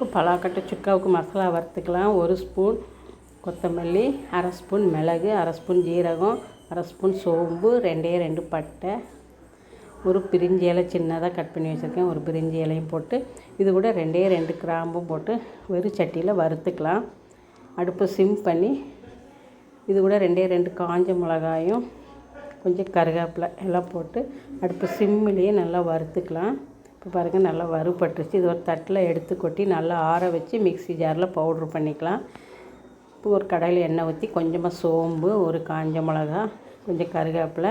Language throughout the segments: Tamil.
இப்போ பலாக்கட்டை சுக்காவுக்கு மசாலா வறுத்துக்கலாம். ஒரு ஸ்பூன் கொத்தமல்லி அரை ஸ்பூன் மிளகு அரை ஸ்பூன் ஜீரகம் அரை ஸ்பூன் சோம்பு ரெண்டே ரெண்டு பட்டை. ஒரு பிரிஞ்சி இலை சின்னதாக கட் பண்ணி வச்சுருக்கேன். ஒரு பிரிஞ்சி இலையும் போட்டு இது கூட ரெண்டே ரெண்டு கிராம்பும் போட்டு வெறும் சட்டியில் வறுத்துக்கலாம். அடுப்பு சிம் பண்ணி இது கூட ரெண்டே ரெண்டு காஞ்ச மிளகாயும் கொஞ்சம் கருவேப்பிலை எல்லாம் போட்டு அடுப்பு சிம்மிலேயே நல்லா வறுத்துக்கலாம். இப்போ பாருங்கள் நல்லா வறுபட்டுருச்சு. இது ஒரு தட்டில் எடுத்து கொட்டி நல்லா ஆற வச்சு மிக்ஸி ஜாரில் பவுட்ரு பண்ணிக்கலாம். இப்போ ஒரு கடையில் எண்ணெய் ஊற்றி கொஞ்சமாக சோம்பு ஒரு காஞ்ச மிளகா கொஞ்சம் கருவேப்பிலை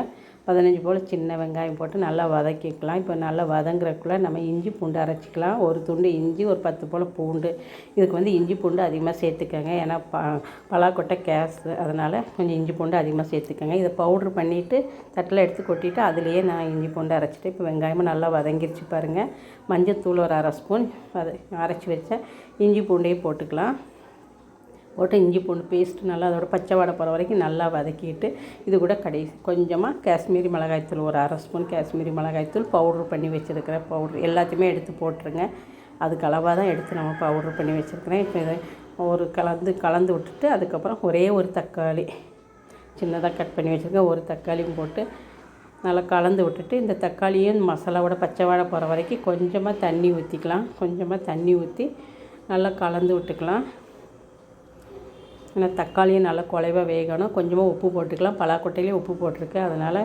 பதினஞ்சு போல் சின்ன வெங்காயம் போட்டு நல்லா வதக்கிக்கலாம். இப்போ நல்லா வதங்குறக்குள்ள நம்ம இஞ்சி பூண்டு அரைச்சிக்கலாம். ஒரு துண்டு இஞ்சி ஒரு பத்து போல் பூண்டு. இதுக்கு வந்து இஞ்சி பூண்டு அதிகமாக சேர்த்துக்கோங்க. ஏன்னா ப பலாக்கொட்டை கேஸ் அதனால் கொஞ்சம் இஞ்சி பூண்டு அதிகமாக சேர்த்துக்கோங்க. இதை பவுட்ரு பண்ணிவிட்டு தட்டில் எடுத்து கொட்டிட்டு அதுலேயே நான் இஞ்சி பூண்டு அரைச்சிட்டு இப்போ வெங்காயமும் நல்லா வதங்கிருச்சு பாருங்கள் மஞ்சத்தூள் ஒரு அரை ஸ்பூன் வத அரைச்சி வச்சேன். இஞ்சி பூண்டையும் போட்டுக்கலாம். போட்டு இஞ்சி பூண்டு பேஸ்ட்டு நல்லா அதோட பச்சை வாடை போகிற வரைக்கும் நல்லா வதக்கிட்டு இது கூட கடைசி கொஞ்சமாக காஷ்மீரி மிளகாய்த்தூள் ஒரு அரை ஸ்பூன் காஷ்மீரி மிளகாய்த்தூள் பவுட்ரு பண்ணி வச்சுருக்கிற பவுட்ரு எல்லாத்தையுமே எடுத்து போட்டுருங்க. அதுக்கு அளவாக தான் எடுத்து நம்ம பவுட்ரு பண்ணி வச்சுருக்கிறேன். இப்போ இதை ஒரு கலந்து கலந்து விட்டுட்டு அதுக்கப்புறம் ஒரே ஒரு தக்காளி சின்னதாக கட் பண்ணி வச்சுருக்கேன். ஒரு தக்காளியும் போட்டு நல்லா கலந்து விட்டுட்டு இந்த தக்காளியும் மசாலாவோட பச்சை வாழை போகிற வரைக்கும் கொஞ்சமாக தண்ணி ஊற்றிக்கலாம் கொஞ்சமாக தண்ணி ஊற்றி நல்லா கலந்து விட்டுக்கலாம். ஏன்னா தக்காளியும் நல்லா குலைவாக வேகணும். கொஞ்சமாக உப்பு போட்டுக்கலாம். பலாக்கொட்டையிலேயே உப்பு போட்டிருக்கு. அதனால்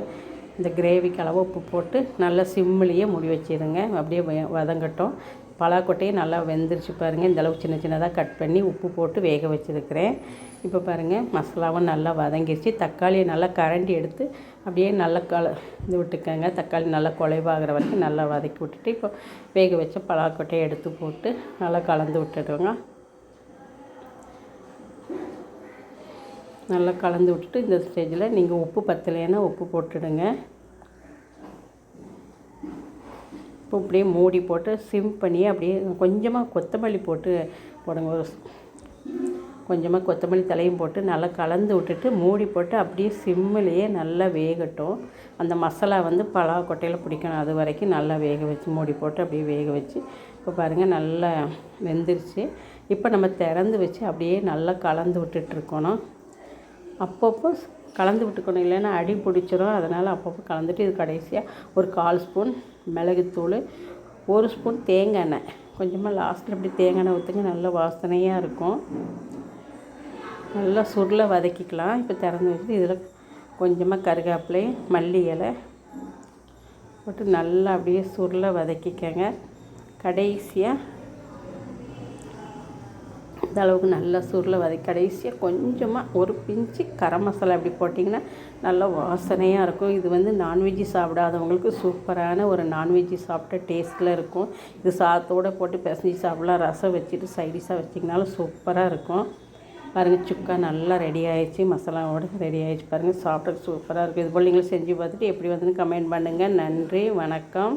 இந்த கிரேவிக்கு அளவு உப்பு போட்டு நல்லா சிம்மிலேயே முடி வச்சிடுங்க அப்படியே வதங்கட்டும். பலாக்கொட்டையை நல்லா வெந்துருச்சு பாருங்கள் இந்தளவுக்கு சின்ன சின்னதாக கட் பண்ணி உப்பு போட்டு வேக வச்சுருக்கிறேன். இப்போ பாருங்கள் மசாலாவும் நல்லா வதங்கிருச்சு. தக்காளியை நல்லா கரண்டி எடுத்து அப்படியே நல்லா கல இது விட்டுக்கோங்க. தக்காளி நல்லா குலைவாகிற வரைக்கும் நல்லா வதக்கி விட்டுட்டு இப்போ வேக வச்ச பலாக்கொட்டையை எடுத்து போட்டு நல்லா கலந்து விட்டுடுவோங்க. நல்லா கலந்து விட்டுட்டு இந்த ஸ்டேஜில் நீங்கள் உப்பு பத்தலைன்னா உப்பு போட்டுடுங்க. இப்போ அப்படியே மூடி போட்டு சிம் பண்ணி அப்படியே கொஞ்சமாக கொத்தமல்லி போட்டு போடுங்க. ஒரு கொஞ்சமாக கொத்தமல்லி தலையும் போட்டு நல்லா கலந்து விட்டுட்டு மூடி போட்டு அப்படியே சிம்மிலேயே நல்லா வேகட்டும். அந்த மசாலா வந்து பலா கொட்டையில் பிடிக்கணும். அது வரைக்கும் நல்லா வேக வச்சு மூடி போட்டு அப்படியே வேக வச்சு இப்போ பாருங்கள் நல்லா வெந்துருச்சு. இப்போ நம்ம திறந்து வச்சு அப்படியே நல்லா கலந்து விட்டுட்ருக்கணும் அப்பப்போ கலந்து விட்டுக்கணும். இல்லைன்னா அடி பிடிச்சிரும். அதனால் அப்பப்போ கலந்துட்டு இது கடைசியாக ஒரு கால் ஸ்பூன் மிளகுத்தூள் ஒரு ஸ்பூன் தேங்காய் எண்ணெய். கொஞ்சமாக லாஸ்ட்டில் இப்படி தேங்காய் எண்ணெய் ஊற்றுங்க நல்ல வாசனையாக இருக்கும். நல்லா சுருள வதக்கிக்கலாம். இப்போ திறந்து வச்சுட்டு இதில் கொஞ்சமாக கருகாப்பிலை மல்லி இலை போட்டு நல்லா அப்படியே சுருளை வதக்கிக்கங்க. கடைசியாக இந்த அளவுக்கு நல்லா சுருளை வதக்கி கடைசியாக கொஞ்சமாக ஒரு பிஞ்சு கரம் மசாலா இப்படி போட்டிங்கன்னா நல்லா வாசனையாக இருக்கும். இது வந்து நான்வெஜ்ஜி சாப்பிடாதவங்களுக்கு சூப்பரான ஒரு நான்வெஜ்ஜி சாப்பிட்ட டேஸ்ட்டில் இருக்கும். இது சாதத்தோடு போட்டு பிசைஞ்சு சாப்பிட்லாம். ரசம் வச்சுட்டு சைடிஷாக வச்சிங்கனாலும் சூப்பராக இருக்கும். பாருங்கள் சுக்கா நல்லா ரெடி ஆகிடுச்சு மசாலாவோடு ரெடி ஆகிடுச்சு பாருங்கள் சாப்பிட்றதுக்கு சூப்பராக இருக்கும். இது போல் நீங்களும் செஞ்சு பார்த்துட்டு எப்படி வந்துன்னு கமெண்ட் பண்ணுங்கள் நன்றி வணக்கம்.